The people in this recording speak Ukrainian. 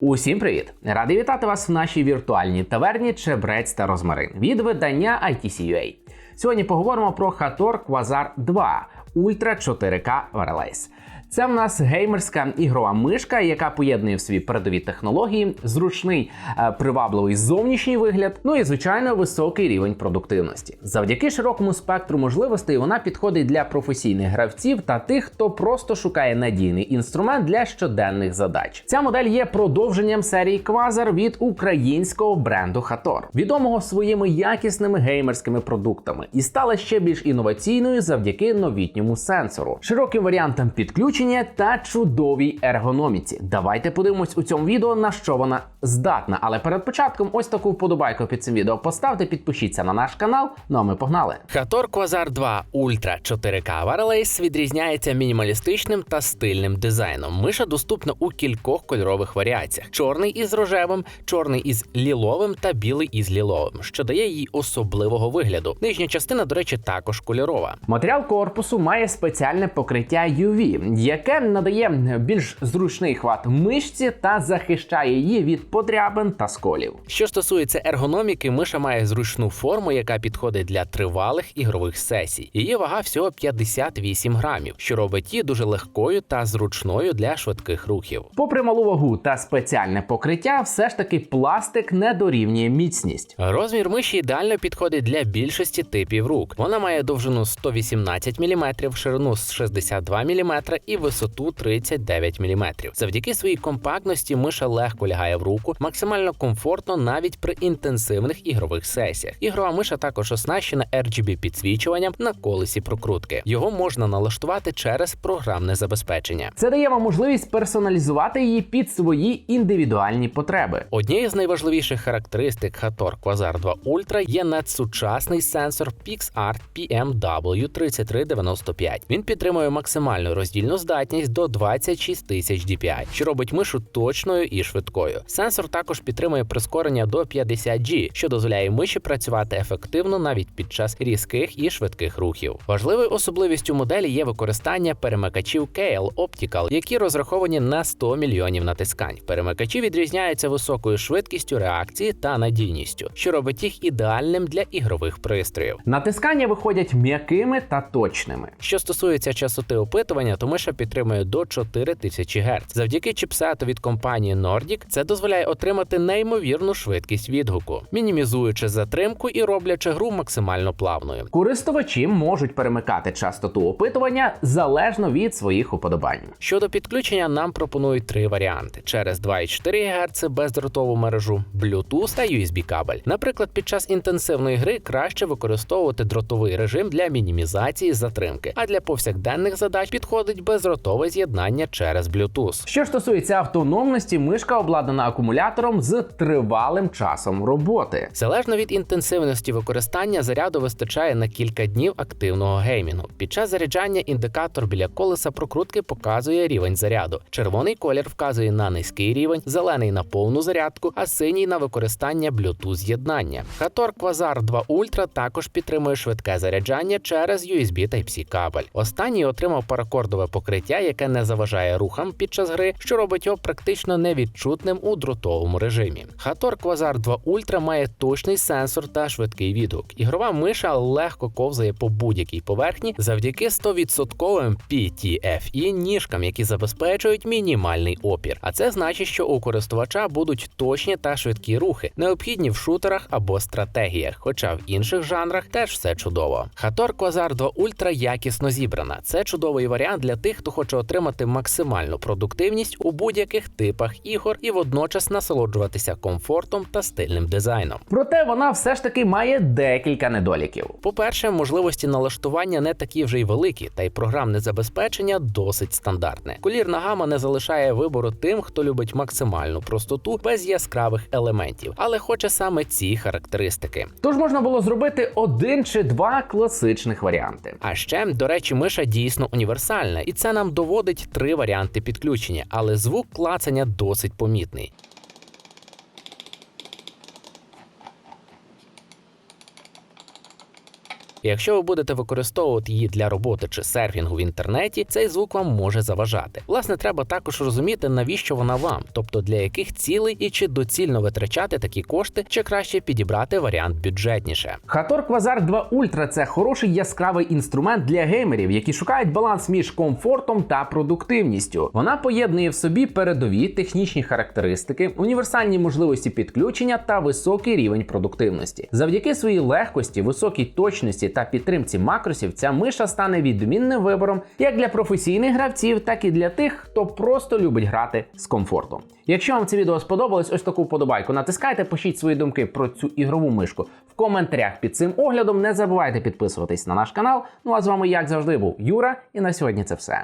Усім привіт! Радий вітати вас в нашій віртуальній таверні Чебрець та Розмарин від видання ITC.ua. Сьогодні поговоримо про Hator Quasar 2 Ultra 4K Wireless. Це в нас геймерська ігрова мишка, яка поєднує в собі передові технології, зручний е, привабливий зовнішній вигляд, ну і звичайно високий рівень продуктивності. Завдяки широкому спектру можливостей вона підходить для професійних гравців та тих, хто просто шукає надійний інструмент для щоденних задач. Ця модель є продовженням серії Quasar від українського бренду Hator, відомого своїми якісними геймерськими продуктами, і стала ще більш інноваційною завдяки новітньому сенсору, широким варіантам підключення та чудовій ергономіці. Давайте подивимось у цьому відео на що вона здатна. Але перед початком ось таку вподобайку під цим відео поставте, підпишіться на наш канал. Ну а ми погнали. Hator Quasar 2 Ultra 4K Wireless відрізняється мінімалістичним та стильним дизайном. Миша доступна у кількох кольорових варіаціях: чорний із рожевим, чорний із ліловим та білий із ліловим, що дає їй особливого вигляду. Нижня частина, до речі, також кольорова. Матеріал корпусу має спеціальне покриття UV, яке надає більш зручний хват мишці та захищає її від подрябин та сколів. Що стосується ергономіки, миша має зручну форму, яка підходить для тривалих ігрових сесій. Її вага всього 58 грамів, що робить її дуже легкою та зручною для швидких рухів. Попри малу вагу та спеціальне покриття, все ж таки пластик не дорівнює міцність. Розмір миші ідеально підходить для більшості типів рук. Вона має довжину 118 мм, ширину 62 мм і висоту 39 мм. Завдяки своїй компактності миша легко лягає в руку, максимально комфортно навіть при інтенсивних ігрових сесіях. Ігрова миша також оснащена RGB підсвічуванням на колесі прокрутки. Його можна налаштувати через програмне забезпечення. Це дає вам можливість персоналізувати її під свої індивідуальні потреби. Однією з найважливіших характеристик Hator Quasar 2 Ultra є надсучасний сенсор PixArt PMW3395. Він підтримує максимальну роздільну здатність до 26 тисяч DPI, що робить мишу точною і швидкою. Сенсор також підтримує прискорення до 50G, що дозволяє миші працювати ефективно навіть під час різких і швидких рухів. Важливою особливістю моделі є використання перемикачів KL Optical, які розраховані на 100 мільйонів натискань. Перемикачі відрізняються високою швидкістю реакції та надійністю, що робить їх ідеальним для ігрових пристроїв. Натискання виходять м'якими та точними. Що стосується частоти опитування, то миша підтримує до 4000 Гц. Завдяки чіпсету від компанії Nordic це дозволяє отримати неймовірну швидкість відгуку, мінімізуючи затримку і роблячи гру максимально плавною. Користувачі можуть перемикати частоту опитування залежно від своїх уподобань. Щодо підключення, нам пропонують три варіанти: через 2,4 ГГц бездротову мережу, Bluetooth та USB кабель. Наприклад, під час інтенсивної гри краще використовувати дротовий режим для мінімізації затримки, а для повсякденних задач підходить бездротове з'єднання через Bluetooth. Що ж стосується автономності, мишка обладнана акумулятором з тривалим часом роботи. Залежно від інтенсивності використання, заряду вистачає на кілька днів активного геймінгу. Під час заряджання індикатор біля колеса прокрутки показує рівень заряду. Червоний колір вказує на низький рівень, зелений на повну зарядку, а синій на використання Bluetooth з'єднання. Hator Quasar 2 Ultra також підтримує швидке заряджання через USB Type-C кабель. Останній отримав паракордове покриття, яке не заважає рухам під час гри, що робить його практично невідчутним у дротовому режимі. Hator Quasar 2 Ultra має точний сенсор та швидкий відгук. Ігрова миша легко ковзає по будь-якій поверхні завдяки 100% PTFE ніжкам, які забезпечують мінімальний опір. А це значить, що у користувача будуть точні та швидкі рухи, необхідні в шутерах або стратегіях, хоча в інших жанрах теж все чудово. Hator Quasar 2 Ultra якісно зібрана. Це чудовий варіант для тих, хто хоче отримати максимальну продуктивність у будь-яких типах ігор і водночас насолоджуватися комфортом та стильним дизайном. Проте вона все ж таки має декілька недоліків. По-перше, можливості налаштування не такі вже й великі, та й програмне забезпечення досить стандартне. Колірна гама не залишає вибору тим, хто любить максимальну простоту без яскравих елементів, але хоче саме ці характеристики. Тож можна було зробити один чи два класичних варіанти. А ще, до речі, миша дійсно універсальна, і це нам доводить три варіанти підключення, але звук клацання досить помітний. Якщо ви будете використовувати її для роботи чи серфінгу в інтернеті, цей звук вам може заважати. Власне, треба також розуміти, навіщо вона вам, тобто для яких цілей і чи доцільно витрачати такі кошти, чи краще підібрати варіант бюджетніше. Hator Quasar 2 Ultra – це хороший яскравий інструмент для геймерів, які шукають баланс між комфортом та продуктивністю. Вона поєднує в собі передові технічні характеристики, універсальні можливості підключення та високий рівень продуктивності. Завдяки своїй легкості, високій точності та підтримці макросів, ця миша стане відмінним вибором як для професійних гравців, так і для тих, хто просто любить грати з комфортом. Якщо вам це відео сподобалось, ось таку вподобайку натискайте, пишіть свої думки про цю ігрову мишку в коментарях під цим оглядом. Не забувайте підписуватись на наш канал. Ну а з вами, як завжди, був Юра, і на сьогодні це все.